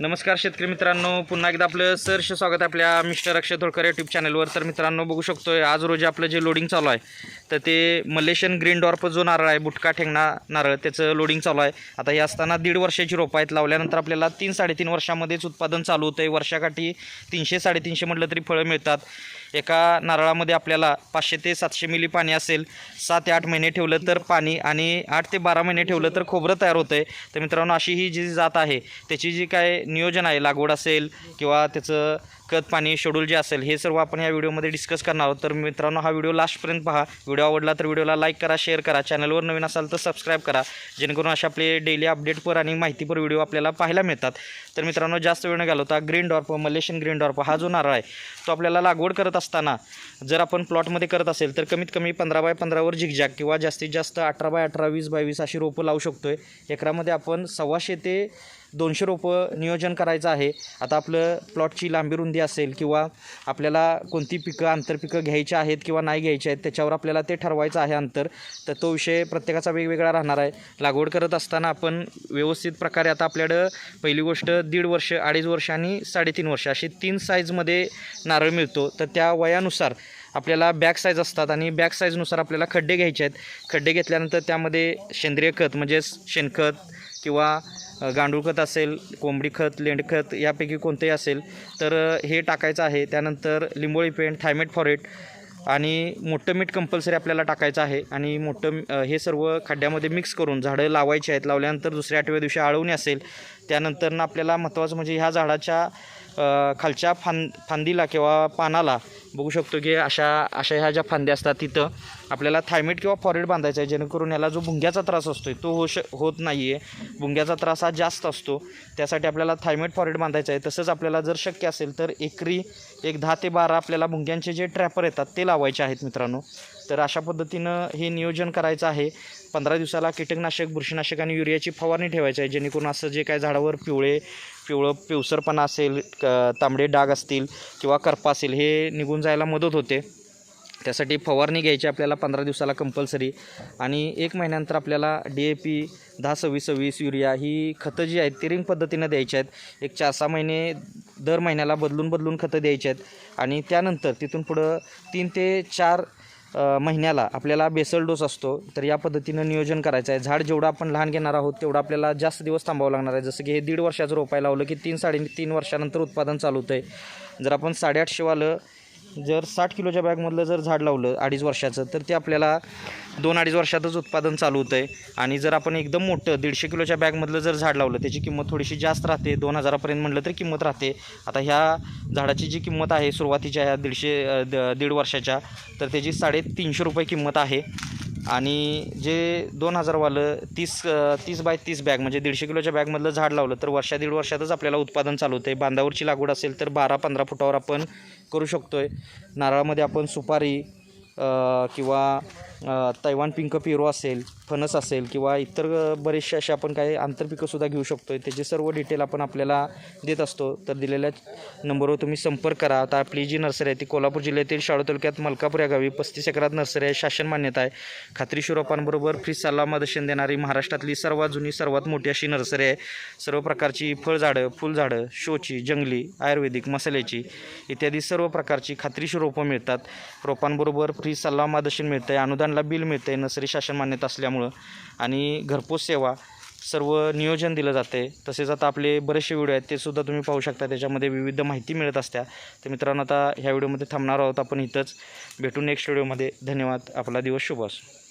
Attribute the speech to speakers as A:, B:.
A: नमस्कार शेतकरी मित्रांनो पुन्हा एकदा आपलं सरश स्वागत आपल्या मिस्टर अक्षय तोडकर यूट्यूब चॅनलवर तर मित्रांनो बघू शकतो आहे आज रोजी आपलं जे लोडिंग चालू आहे तर ते मलेशियन ग्रीन डॉर्प जो नारळ आहे बुटका ठेंगणा नारळ त्याचं लोडिंग चालू आहे. आता हे असताना दीड वर्षाची रोपं आहेत लावल्यानंतर आपल्याला तीन साडेतीन वर्षामध्येच उत्पादन चालू होतं. आहे वर्षाकाठी तीनशे साडेतीनशे म्हटलं तरी फळं मिळतात. एका नारळामध्ये आपल्याला पाचशे ते सातशे मिली पाणी असेल. सात ते आठ महिने ठेवलं तर पाणी आणि आठ ते बारा महिने ठेवलं तर खोबरं तयार होतं आहे तर मित्रांनो अशी ही जी जात आहे त्याची जी काय नियोजन आहे लागवड असेल किंवा त्याचं खत पाणी शेड्यूल जे असेल हे सर्व आपण या व्हिडिओमध्ये डिस्कस करणार आहोत. तर मित्रांनो हा व्हिडिओ लास्टपर्यंत पहा. व्हिडिओ आवडला तर व्हिडिओला लाईक करा शेअर करा. चॅनलवर नवीन असाल तर सबस्क्राईब करा. जेणेकरून असे आपले डेली अपडेटपर आणि माहितीपर व्हिडिओ आपल्याला पाहायला मिळतात. तर मित्रांनो जास्त वेळ न घालवता green dwarf Malaysian green dwarf हा जो नारळ आहे तो आपल्याला लागवड करत असताना जर आपण प्लॉटमध्ये करत असेल तर कमीत कमी पंधरा बाय पंधरावर झिकझॅक किंवा जास्तीत जास्त अठरा बाय अठरा वीस बाय वीस अशी रोपं लावू शकतो आहे एकरामध्ये आपण सव्वाशे ते दोनशे रोपं नियोजन करायचं आहे. आता आपलं प्लॉटची लांबी रुंदी असेल किंवा आपल्याला कोणती पिकं आंतरपिकं घ्यायची आहेत किंवा नाही घ्यायची आहेत त्याच्यावर आपल्याला ते ठरवायचं आहे अंतर. तर तो विषय प्रत्येकाचा वेगवेगळा राहणार आहे. लागवड करत असताना आपण व्यवस्थित प्रकारे आता आपल्याकडं पहिली गोष्ट दीड वर्ष अडीच वर्ष आणि साडेतीन वर्ष अशी तीन साईजमध्ये नारळ मिळतो. तर त्या वयानुसार आपल्याला बॅक साईज असतात आणि बॅक साईजनुसार आपल्याला खड्डे घ्यायचे आहेत. खड्डे घेतल्यानंतर त्यामध्ये सेंद्रिय खत म्हणजेच शेणखत किंवा गांडूळ खत असेल कोंबडी खत लेंडखत यापैकी कोणतेही असेल तर हे टाकायचं आहे. त्यानंतर लिंबोळी पेंट थायमेट फॉरेट आणि मोठं मीठ कंपल्सरी आपल्याला टाकायचं आहे. आणि मोठं हे सर्व खड्ड्यामध्ये मिक्स करून झाडं लावायची आहेत. लावल्यानंतर दुसऱ्या आठव्या दिवशी आळवणी असेल त्यानंतरनं आपल्याला महत्त्वाचं म्हणजे ह्या झाडाच्या खालच्या फांद फांदीला किंवा पानाला बघू शकतो की अशा अशा ह्या ज्या फांद्या असतात तिथं आपल्याला थायमेट किंवा फॉरेट बांधायचा आहे जेणेकरून याला जो भुंग्याचा त्रास असतो तो हो श होत नाही आहे भुंग्याचा त्रास हा जास्त असतो. त्यासाठी आपल्याला थायमेट फॉरेट बांधायचं आहे. तसंच आपल्याला जर शक्य असेल तर एकरी एक दहा ते बारा आपल्याला भुंग्यांचे जे ट्रॅपर येतात ते लावायचे आहेत मित्रांनो. तर अशा पद्धतीनं हे नियोजन करायचं आहे. पंधरा दिवसाला कीटकनाशक बुरशीनाशक आणि युरियाची फवारणी ठेवायची आहे जेणेकरून असं जे काय झाडावर पिवळे पिवळं पिवसरपणा असेल क तांबडे डाग असतील किंवा करपा असेल हे निघून जायला मदत होते. त्यासाठी फवारणी घ्यायची आपल्याला पंधरा दिवसाला कंपल्सरी आणि एक महिन्यानंतर आपल्याला डी ए पी दहा सव्वीस सव्वीस युरिया ही खतं जी आहेत ती रिंग पद्धतीनं द्यायची आहेत. एक चार सहा महिने दर महिन्याला बदलून बदलून खतं द्यायची आहेत. आणि त्यानंतर तिथून पुढं तीन ते चार महिन्याला आपल्याला बेसल डोस असतो. तर या पद्धतीनं नियोजन करायचं आहे. झाड जेवढं आपण लहान घेणार आहोत तेवढं आपल्याला जास्त दिवस थांबावं लागणार आहे. जसं की हे दीड वर्षाचं रोपाय लावलं की तीन साडे तीन वर्षानंतर उत्पादन चालू होतं आहे जर आपण साडेआठशेवालं जर साठ किलोच्या बॅगमधलं जर झाड लावलं अडीच वर्षाचं तर ते आपल्याला दोन अडीच वर्षातच उत्पादन चालू होतं आहे आणि जर आपण एकदम मोठं दीडशे किलोच्या बॅगमधलं जर झाड लावलं त्याची किंमत थोडीशी जास्त राहते दोन हजारापर्यंत म्हटलं तरी किंमत राहते. आता ह्या झाडाची जी किंमत आहे सुरुवातीच्या ह्या दीडशे द दीड वर्षाच्या तर त्याची साडेतीनशे रुपये किंमत आहे. आणि जे दोन हजारवालं तीस तीस बाय तीस बॅग म्हणजे दीडशे किलोच्या बॅगमधलं झाड लावलं तर वर्षा दीड वर्षातच आपल्याला उत्पादन चालू होतं आहे बांधावरची लागवड असेल तर बारा पंधरा फुटावर आपण करू शकतो आहे नारळामध्ये आपण सुपारी किंवा तैवान पिंक पेरू असेल फणस असेल किंवा इतर बरेचसे असे आपण काही आंतरपिकंसुद्धा घेऊ शकतो आहे त्याचे सर्व डिटेल आपण आपल्याला देत असतो. तर दिलेल्या नंबरवर तुम्ही संपर्क करा. आता आपली जी नर्सरी आहे ती कोल्हापूर जिल्ह्यातील शाळू तालुक्यात मलकापूर या गावी पस्तीस एकरात नर्सरी आहे. शासन मान्यता आहे. खात्रीशीर रोपांबरोबर फ्री सल्ला मार्गदर्शन देणारी महाराष्ट्रातली सर्वात जुनी सर्वात मोठी अशी नर्सरी आहे. सर्व प्रकारची फळझाडं फुलझाडं शोची जंगली आयुर्वेदिक मसाल्याची इत्यादी सर्व प्रकारची खात्रीशीर रोपं मिळतात. रोपांबरोबर फ्री सल्ला मार्गदर्शन मिळतं आहे अनुदानला बिल मिळतं आहे नर्सरी शासन मान्यता असल्यामुळं. आणि घरपोच सेवा सर्व नियोजन दिलं जाते तसेच आता आपले बरेचसे व्हिडिओ आहेत ते सुद्धा तुम्ही पाहू शकता. त्याच्यामध्ये विविध माहिती मिळत असत्या. तर मित्रांनो आता ह्या व्हिडिओमध्ये थांबणार आहोत आपण इथंच. भेटू नेक्स्ट व्हिडिओमध्ये धन्यवाद. आपला दिवस शुभ असो.